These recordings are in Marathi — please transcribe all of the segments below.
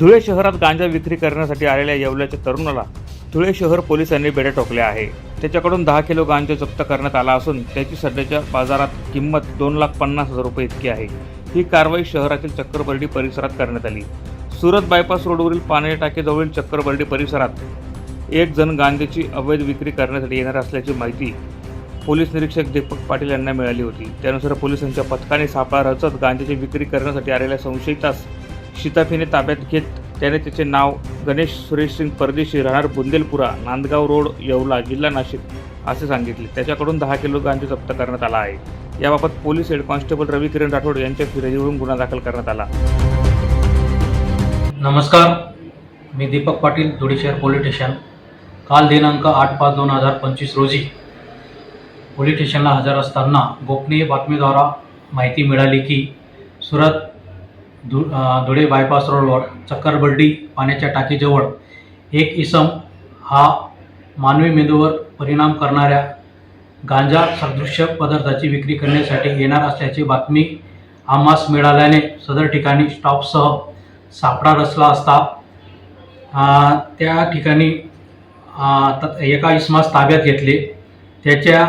धुळे शहरात गांजा विक्री करण्यासाठी आलेल्या येवल्याच्या तरुणाला धुळे शहर पोलिसांनी बेड्या ठोकल्या आहे. त्याच्याकडून दहा किलो गांजा जप्त करण्यात आला असून त्याची सध्याच्या बाजारात किंमत दोन लाख पन्नास हजार रुपये इतकी आहे. ही कारवाई शहरातील चक्करबर्डी परिसरात करण्यात आली. सुरत बायपास रोडवरील पाणी टाकेजवळील चक्करबर्डी परिसरात एक जण गांजेची अवैध विक्री करण्यासाठी येणार असल्याची माहिती पोलीस निरीक्षक दीपक पाटील यांना मिळाली होती. त्यानुसार पोलिसांच्या पथकाने सापळा रचत गांजेची विक्री करण्यासाठी आलेल्या संशयितास शिताफीने ताब्यात घेत त्याने त्याचे नाव गणेश सुरेश सिंग परदेशी राहणार बुंदेलपुरा नांदगाव रोड येवला जिल्हा नाशिक असे सांगितले. त्याच्याकडून दहा किलो गांजा जप्त करण्यात आला आहे. याबाबत police head constable Ravi Kiran Rathod यांच्या फिर्यादीवरून गुन्हा दाखल करण्यात आला. नमस्कार. मी दीपक पाटील धुळे शहर पोलीस स्टेशन. काल दिनांक आठ पाच दोन हजार पंचवीस रोजी पोलीस स्टेशनला हजर असताना गोपनीय बातमीद्वारा माहिती मिळाली की सुरत धु धुळे बायपास रोडवर चक्करबर्डी पाण्याच्या टाकीजवळ एक इसम हा मानवी मेंदूवर परिणाम करणाऱ्या गांजा सदृश्य पदार्थाची विक्री करण्यासाठी येणार असल्याची बातमी आम्हास मिळाल्याने सदर ठिकाणी स्टॉपसह सापडा रचला असता त्या ठिकाणी त- एका इसमास ताब्यात घेतले. त्याच्या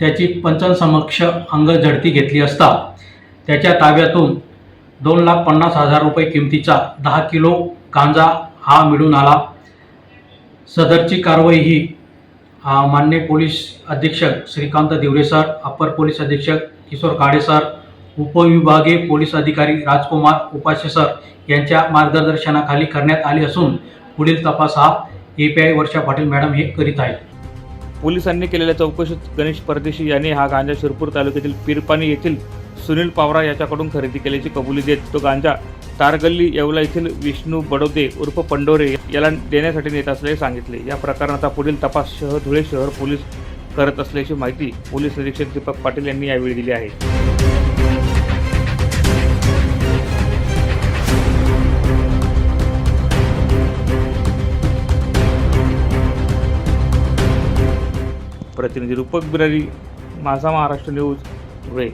त्याची पंचांसमक्ष अंग झडती घेतली असता त्याच्या ताब्यातून दोन लाख पन्नास हजार रुपये किमतीचा दहा किलो गांजा हा मिळून आला. सदरची कारवाई ही मान्य पोलीस अधीक्षक Shrikant Diware sir upper police अधीक्षक किशोर काळे सर उपविभागीय पोलीस अधिकारी राजकुमार उपाशे सर यांच्या मार्गदर्शनाखाली करण्यात आली असून पुढील तपास हा A P I Varsha Patil madam हे करीत आहेत. पोलिसांनी केलेल्या चौकशीत गणेश परदेशी यांनी हा गांजा शिरपूर तालुक्यातील पिरपाणी येथील सुनील पावरा याच्याकडून खरेदी केल्याची कबुली देत तो गांजा तारगल्ली येवला येथील विष्णू बडोदे उर्फ पंडोरे याला देण्यासाठी नेत असल्याचे सांगितले. या प्रकरणाचा पुढील तपास शहर धुळे शहर पोलीस करत असल्याची माहिती पोलीस निरीक्षक दीपक पाटील यांनी यावेळी दिली आहे. प्रतिनिधी रूपक बिरारी माझा महाराष्ट्र न्यूज धुळे.